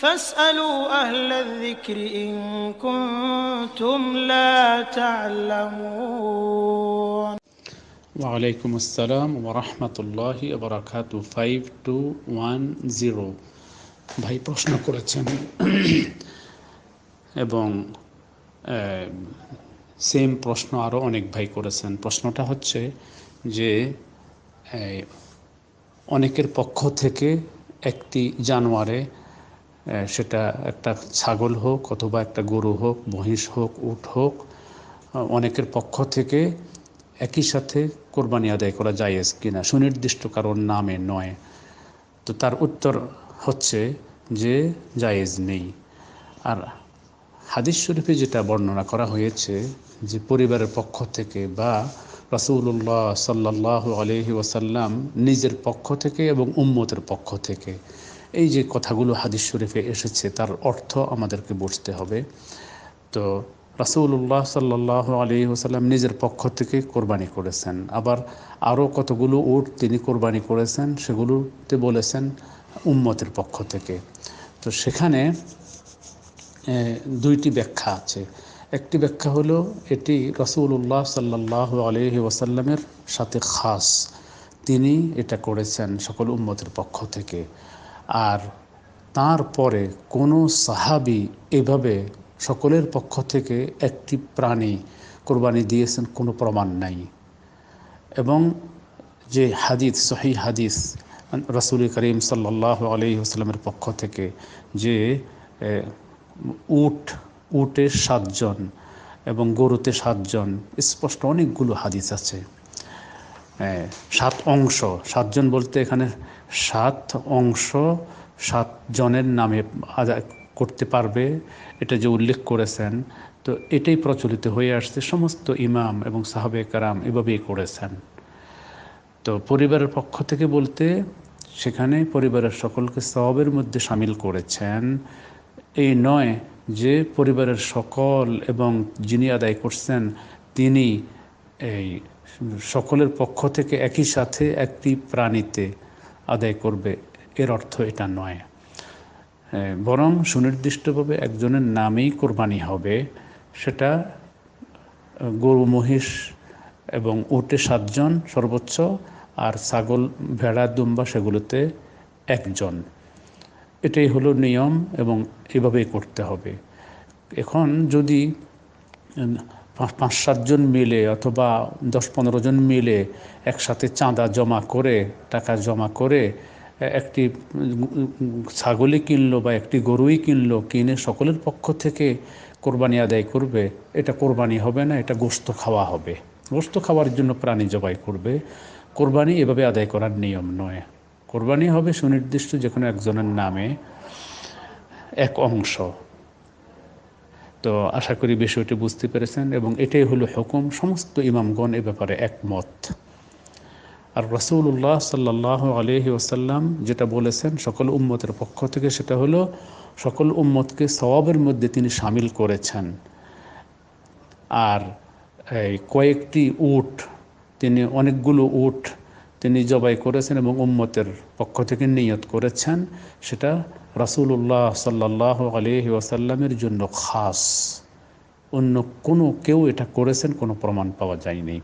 فاسألوا أهل الذكر إن كنتم لا تعلمون ওয়ালাইকুম আসসালাম ওরহমতুল্লাহি বরাকাতু ফাইভ টু ওয়ান জিরো ভাই প্রশ্ন করেছেন এবং সেম প্রশ্ন আরও অনেক ভাই করেছেন প্রশ্নটা হচ্ছে যে এই, অনেকের পক্ষ থেকে একটি জানোয়ারে আহ, সেটা একটা ছাগল হোক অথবা একটা গরু হোক, মহিষ হোক, উট হোক অনেকের পক্ষ থেকে একই সাথে কোরবানি আদায় করা জায়েজ কিনা সুনির্দিষ্ট কারণ নামে নয়। তো তার উত্তর হচ্ছে যে জায়েজ নেই। আর হাদিস শরীফে যেটা বর্ণনা করা হয়েছে যে পরিবারের পক্ষ থেকে বা রাসূলুল্লাহ সাল্লাহ আলহি ওয়াসাল্লাম নিজের পক্ষ থেকে এবং উম্মতের পক্ষ থেকে এই যে কথাগুলো হাদিস শরীফে এসেছে, তার অর্থ আমাদেরকে বুঝতে হবে। তো রাসূলুল্লাহ সাল্লাহ আলী ওসাল্লাম নিজের পক্ষ থেকে কোরবানি করেছেন। আবার আরও কতগুলো উট তিনি কোরবানি করেছেন, সেগুলোতে বলেছেন উম্মতের পক্ষ থেকে। তো সেখানে দুইটি ব্যাখ্যা আছে। একটি ব্যাখ্যা হলো, এটি রসুল্লাহ সাল্লাহ আলহি ওয়াসাল্লামের সাথে খাস। তিনি এটা করেছেন সকল উম্মতের পক্ষ থেকে। আর তারপরে কোনো সাহাবি এভাবে সকলের পক্ষ থেকে একটি প্রাণী কোরবানি দিয়েছেন, কোনো প্রমাণ নাই। এবং যে হাদিস সহি হাদিস রসুল করিম সাল্লাহ আলহি আসলামের পক্ষ থেকে যে উট উটে সাতজন এবং গরুতে সাতজন, স্পষ্ট অনেকগুলো হাদিস আছে। সাত অংশ, সাতজন বলতে এখানে সাত অংশ, সাত জনের নামে আদায় করতে পারবে, এটা যে উল্লেখ করেছেন। তো এটাই প্রচলিত হয়ে আসছে, সমস্ত ইমাম এবং সাহাবে কারাম এভাবেই করেছেন। তো পরিবারের পক্ষ থেকে বলতে, সেখানে পরিবারের সকলকে সবের মধ্যে সামিল করেছেন। এই নয় যে পরিবারের সকল এবং যিনি আদায় করছেন, তিনি এই সকলের পক্ষ থেকে একই সাথে একটি প্রাণীতে আদায় করবে, এর অর্থ এটা নয়। বরং সুনির্দিষ্টভাবে একজনের নামেই কোরবানি হবে, সেটা গরু, মহিষ এবং উটে সাতজন সর্বোচ্চ আর ছাগল, ভেড়া, দুম্বা সেগুলোতে একজন। এটাই হলো নিয়ম এবং এভাবেই করতে হবে। এখন যদি পাঁচ পাঁচ সাতজন মিলে অথবা দশ, পনেরো জন মিলে একসাথে চাঁদা জমা করে, টাকা জমা করে একটি ছাগলই কিনলো বা একটি গরুই কিনলো, কিনে সকলের পক্ষ থেকে কোরবানি আদায় করবে। এটা কোরবানি হবে না, এটা গোস্ত খাওয়া হবে। গোস্ত খাওয়ার জন্য প্রাণী জবাই করবে। কোরবানি এভাবে আদায় করার নিয়ম নয়। কোরবানি হবে সুনির্দিষ্ট যে কোনো একজনের নামে। এক অংশ। তো আশা করি বিষয়টি বুঝতে পেরেছেন এবং এটাই হলো হুকুম। সমস্ত ইমামগণ এ ব্যাপারে একমত। আর রসুল্লাহ সাল্লাহ আলহি ওসাল্লাম যেটা বলেছেন সকল উম্মতের পক্ষ থেকে সেটা হলো, সকল উম্মতকে সওয়াবের মধ্যে তিনি সামিল করেছেন। আর এই কয়েকটি উট, তিনি অনেকগুলো উট তিনি জবাই করেছেন এবং উম্মতের পক্ষ থেকে নিয়ত করেছেন, সেটা রাসূলুল্লাহ সাল্লাহ আলহি ওয়াসাল্লামের জন্য খাস। অন্য কোনো কেউ এটা করেছেন, কোনো প্রমাণ পাওয়া যায়নি।